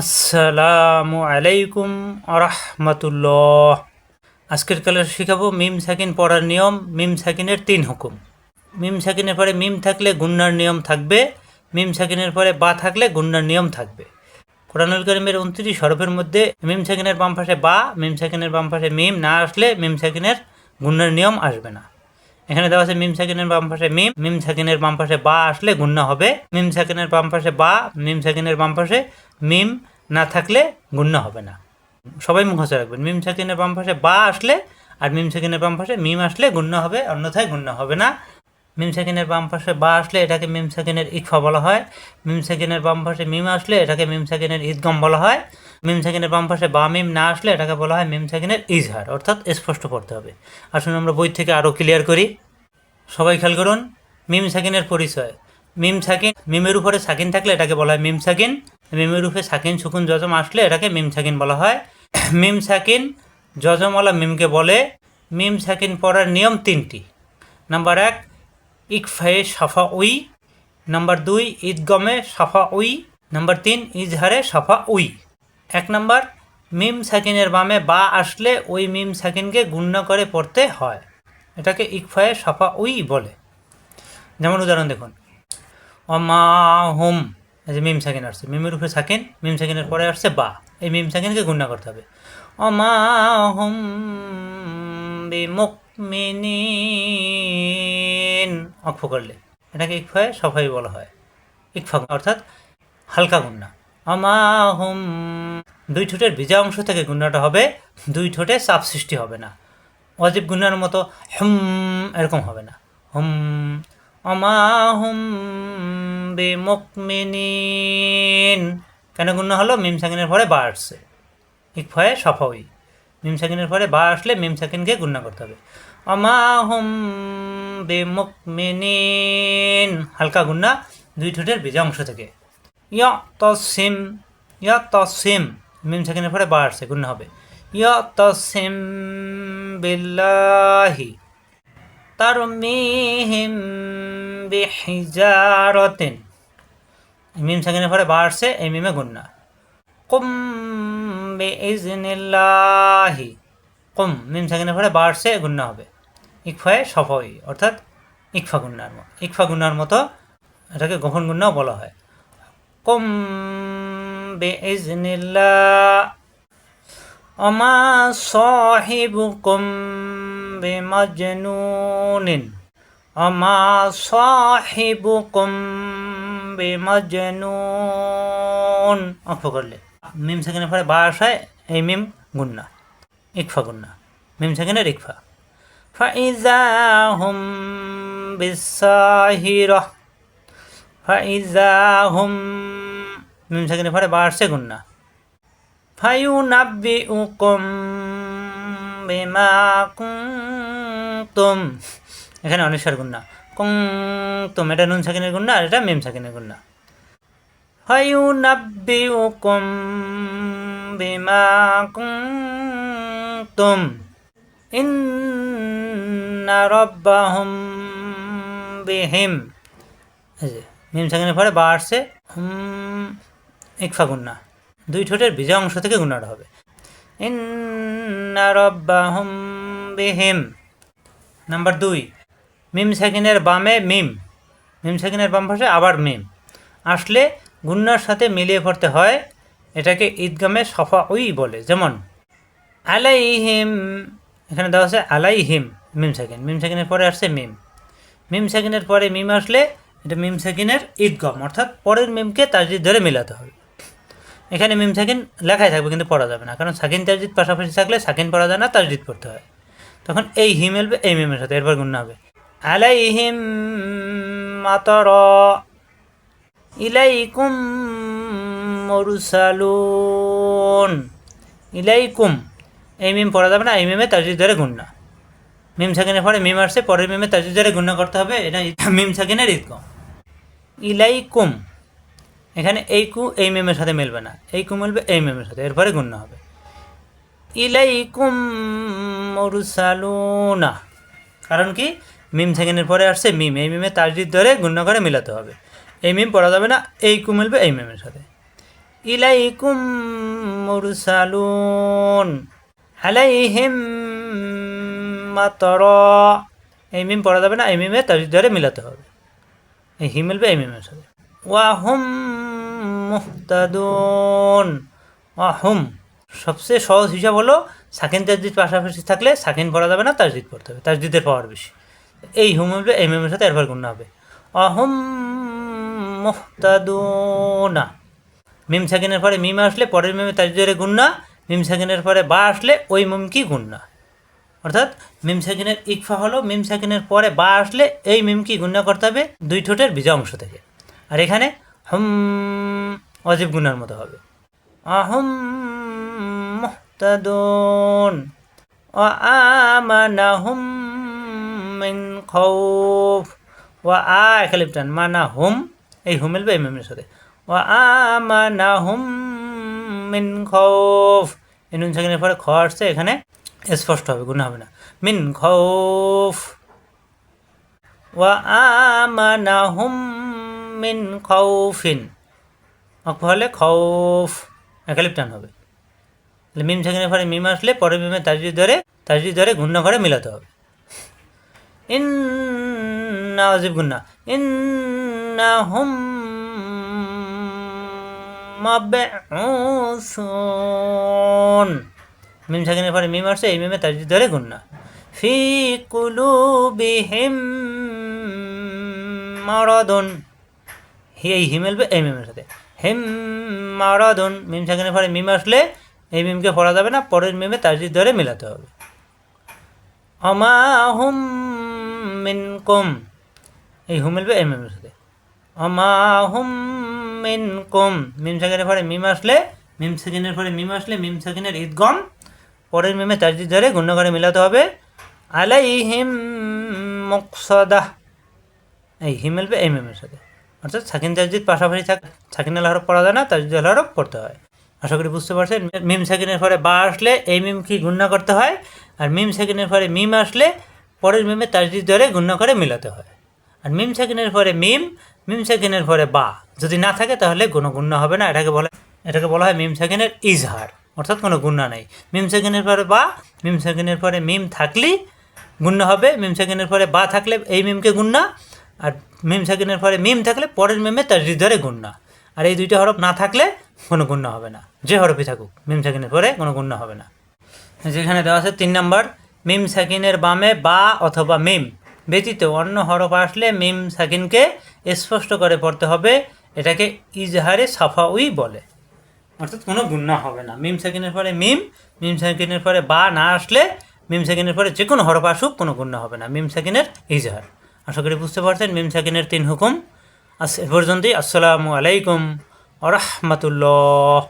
আসসালামু আলাইকুম আরহামতুল্লাহ আজকের কালে শেখাবো মিম সাকিন পড়ার নিয়ম, মিম সাকিনের তিন হুকুম। মিম সাকিনের পরে মিম থাকলে গুন্নার নিয়ম থাকবে, মিম সাকিনের পরে বা থাকলে গুন্নার নিয়ম থাকবে। কোরআনুল করিমের উনত্রিশ হরফের মধ্যে মিম সাকিনের বাম পাশে বা, মিম সাকিনের বাম পাশে মিম না আসলে মিম সাকিনের গুন্নার নিয়ম আসবে না। এখানে দেওয়া আছে মিম সাকিনের বাম পাশে মিম মিম সাকিনের বাম পাশে বা আসলে গুন্না হবে মিম সাকিনের বাম পাশে বা মিম সাকিনের বাম পাশে মিম না থাকলে গুন্না হবে না সবাই মুখস্থ রাখবেন মিম সাকিনের বাম পাশে বা আসলে আর মিম সাকিনের বাম পাশে মিম আসলে গুন্না হবে অন্যথায় গুন্না হবে না মিম সাকিনের বাম পাশে বা আসলে এটাকে মিম সাকিনের ইকফা বলা হয় মিম সাকিনের বাম পাশে মিম আসলে এটাকে মিম সাকিনের ঈদগম বলা হয় মিম সাকিনের বাম পাশে বা মিম না আসলে এটাকে বলা হয় মিম সাকিনের ইজহার, অর্থাৎ স্পষ্ট পড়তে হবে। আসুন আমরা বই থেকে আরও ক্লিয়ার করি। সবাই খেয়াল করুন, মিম সাকিনের পরিচয়। মিম সাকিন মিমের উপরে সাকিন থাকলে এটাকে বলা হয় মিম সাকিন মিমের উপরে সাকিন, সুকুন যজম আসলে এটাকে মিম সাকিন বলা হয়। মিম সাকিন যজমওয়ালা মিমকে বলে মিম সাকিন পড়ার নিয়ম তিনটি। নাম্বার এক, ইকফায়ে সাফা উই নাম্বার দুই, ঈদগমে সাফা উই নাম্বার তিন, ইজহারে সাফা উই এক নম্বর, মিম সাকিনের বামে বা আসলে ওই মিম সাকিনকে গুণ্য করে পড়তে হয়। এটাকে ইকফায়ে সাফা উই বলে। যেমন উদাহরণ দেখুন। অমা হোম, এই যে মিম সাকিন আসছে। মিমের উপরে সাকিন মিম সাকিনের পরে আসছে বা। এই মিম সাকিনকে গুণা করতে হবে। অমা হোম বিমুকমিনিন, অক্ষ করলে। এটাকে ইকফায়ে সফাই বলা হয়। ইকফা অর্থাৎ হালকা গুন্না অমা হুম দুই ঠোঁটের ভিজা অংশ থেকে গুন্নাটা হবে, দুই ঠোঁটে চাপ সৃষ্টি হবে না। অজীব গুন্নার মতো হুম এরকম হবে না। হুম অমা হুম বেমুকমিনিন। কেন গুন্না হলো? মিম সাকিনের পরে বা আসছে। ইক ফয়ে সফাই মিম সাকিনের পরে বা আসলে মিম সাকিনকে গুন্না করতে হবে। অমা হুম বেমুকমিনিন। হালকা গুন্না দুই ঠোঁটের ভিজা অংশ থেকে। ইয়া তসিম ইয়া তসিম মিম সাকিনের পরে বা আসছে গুন্না হবে। ইয়া তসিম বিল্লাহি, তারমিহিম বিহিজারতিন। মিম সাকিনের পরে বা আসছে এই মিমে গুন্না কুম বিইজনিল্লাহি, কুম, মিম সাকিনের পরে বা আসছে গুন্না হবে। ইকফায়ে সফই, অর্থাৎ ইকফা গুন্নার মতো ইকফা গুন্নার মতো এটাকে গহন গুন্নাও বলা হয়। কুম বিইজনিল্লাহ অমা সাহিবুকুম বিমজনুনিন অমা সাহিবুকুম বিমজনুন অক্ষ করলে। মিম সেকেন্ডের পরে বা আসায় এই মিম গুন্না। ইকফা গুন্না। মিম সেকেন্ডের ইকফা। ফাইজা হুম বিসাহিরা ফাইজা হুম মিম সেকেন্ডের পরে বা আসছে গুন্না। ফায়ুনাব্বিউকুম বিমা কুনতুম। এখানে অনিসার গুন্না। কুনতুম, এটা নুন সাকিনের গুন্না আর এটা মিম সাকিনের গুন্না। ফায়ুনাব্বিউকুম বিমা কুনতুম। ইন্না রাব্বাহুম বিহিম। মিম সাকিনের পরে বা আসছে হুম ইকফা গুন্না দুই ঠোঁটের ভিজা অংশ থেকে গুণাটা হবে। বিহিম। নাম্বার দুই, মিম সাকিনের বামে মিম। মিম সাকিনের বাম পাশে আবার মিম। আসলে গুন্নার সাথে মিলিয়ে পড়তে হয় এটাকে ঈদগামে সফা উই বলে। যেমন, আলাইহিম, এখানে দেওয়া আছে আলাইহিম মিম সাকিন। মিম সাকিনের পরে আসছে মিম। মিম সাকিনের পরে মিম আসলে এটা মিম সাকিনের ঈদগম। অর্থাৎ পরের মিমকে তাজদিদ ধরে মেলাতে হবে। এখানে মিম সাকিন লেখাই থাকবে, কিন্তু পড়া যাবে না। কারণ সাকিন তাজদিদ পাশাপাশি থাকলে সাকিন পড়া যায় না, তাজদিদ পড়তে হয়। তখন এই হিম এলবে, এই মিমের সাথে, এরপর গুণ হবে। আলাইহিম মাতর ইলাইকুম মরুসালুন। ইলাইকুম, এই মিম পড়া যাবে না, এই মিমে তাজদিদ ধরে গুণ না মিম সাকিনের পরে মিম আসছে, পরের মিমে তাজদিদ ধরে গুণ করতে হবে, এটা মিম সাকিনের ঈদগম ইলাইকুম এখানে এই কু, এই মেমের সাথে মিলবে না। এই কু মিলবে, এই মেমের সাথে। এরপরে গুণ্য হবে। ইলাই ইলাইকুম মুরসালুনা। কারণ কি? মিম সেকেন্ডের পরে আসছে, মিম। এই মিমে তাজদিদ ধরে গুণ্য করে মিলাতে হবে। এই মিম পড়া যাবে না, এই কু মিলবে, এই মেমের সাথে। ইলাইকুম মুরসালুন। আলাইহিম মাতর। এই মিম পড়া যাবে না, এই মিমে তার ধরে মিলাতে হবে। এই হি মিলবে, এই মিমের সাথে। ওয়াহুম মুহতাদুন। ওয়াহুম সবচেয়ে সহজ হিসাব হলো সাকিন তাজদিদ পাশাপাশি থাকলে সাকিন পড়া যাবে না, তাজদিদ পড়তে হবে। তাজদিদের পাওয়ার বেশি। এই হুম মিলবে এই মিমের সাথে এরপর গুণ হবে। অহম মুহতাদুনা। মিম সাকিনের পরে মিম আসলে, পরের মিমে তাজদিদের গুন্না মিম সাকিনের পরে বা আসলে ওই মিম কি গুন্না অর্থাৎ মিম সাকিনের ইকফা হলো, মিম সাকিনের পরে বা আসলে এই মিম কি গুণনা করতে হবে দুই ঠোঁটের বিজা অংশ থেকে। আর এখানে হুম অজীব গুনার মতো হবে। আহম মুহতাদুন আমানাহুম মিন খাউফ ওয়া আ একালিপটান মানা হুম এই হুম মিলবে এই মিমের সাথে। ওয়া আমানাহুম মিন খাউফ এই নুন সাকিনের পরে খ আসছে, এখানে স্পষ্ট হবে গুণ হবে না। মিন খৌফ। ওয়া আমানাহুম মিন খৌফিন। অক্ষ হলে খৌফ, একালিপ টান হবে। তাহলে মিম সেখানে পরে মিম আসলে পরে মিমে তাজরি ধরে তাজরি ধরে গুণ্য করে মিলাতে হবে। ইন্না অজিব গুন্না ইন্না হুম মাবউসুন। মিম সাকিনের পরে মিম আসছে, এই মিমে তাজদিদ ধরে গুন্না ফি কুলুবিহিম মারাদুন। এই হি মিলবে এই মিমের সাথে। হিম মারাদুন, মিম সাকিনের পরে মিম আসলে এই মিমকে পড়া যাবে না, পরের মিমে তাজদিদ ধরে মিলাতে হবে। অমাহুম মিনকুম, এই হুম মিলবে এই মিমের সাথে। অমাহুম মিনকুম, মিম সাকিনের পরে মিম আসলে, মিম সাকিনের পরে মিম আসলে, মিম সাকিনের ঈদগম পরের মিমে তাজদিদ ধরে গুণ্য করে মিলাতে হবে। আলাই হিম মুকসদাহ, এই হি মিলবে এই মিমের সাথে। অর্থাৎ সাকিন তাজদিদ পাশাপাশি থাক সাকিন আল হরফ পড়া যায় না তাজদিদ আল হরফ পড়তে হয়। আশা করি বুঝতে পারছেন, মিম সাকিনের পরে বা আসলে এই মিম কি গুণ্য করতে হয়, আর মিম সাকিনের পরে মিম আসলে পরের মিমে তাজদিদ ধরে গুণ্য করে মিলাতে হয়। আর মিম সাকিনের পরে মিম মিম সাকিনের পরে বা, যদি না থাকে তাহলে কোনো গুণ্য হবে না, এটাকে বলে, এটাকে বলা হয় মিম সাকিনের ইজহার, অর্থাৎ কোনো গুণ্য নেই। মিম সেকেন্ডের পরে বা, মিম সেকেন্ডের পরে মিম থাকলেই গুণ্য হবে, মিম সেকেন্ডের পরে বা থাকলে এই মিমকে গুণ্য আর মিম সেকেন্ডের পরে, মিম থাকলে পরের মিমে তার ধরে গুণ্য আর এই দুইটা হরফ না থাকলে কোনো গুণ্য হবে না। যে হরফই থাকুক, মিম সেকেন্ডের পরে কোনো গুণ্য হবে না। যেখানে দেওয়া আছে তিন নম্বর, মিম সাকিনের বামে বা অথবা মিম ব্যতীত অন্য হরফ আসলে মিম সাকিনকে স্পষ্ট করে পড়তে হবে, এটাকে ইজহারে সাফাউই বলে। অর্থাৎ কোনো গুণা হবে না। মিম সেকেন্ডের পরে মিম মিম সেকেন্ডের পরে বা না আসলে মিম সেকেন্ডের পরে যে কোনো হরফ আসুক, কোনো গুণা হবে না। মিম সেকেন্ডের ইজহার। আশা করি বুঝতে পারছেন, মিম সেকেন্ডের তিন হুকুম। আস এ পর্যন্তই, আসসালামু আলাইকুম আ রহমতুল্লাহ।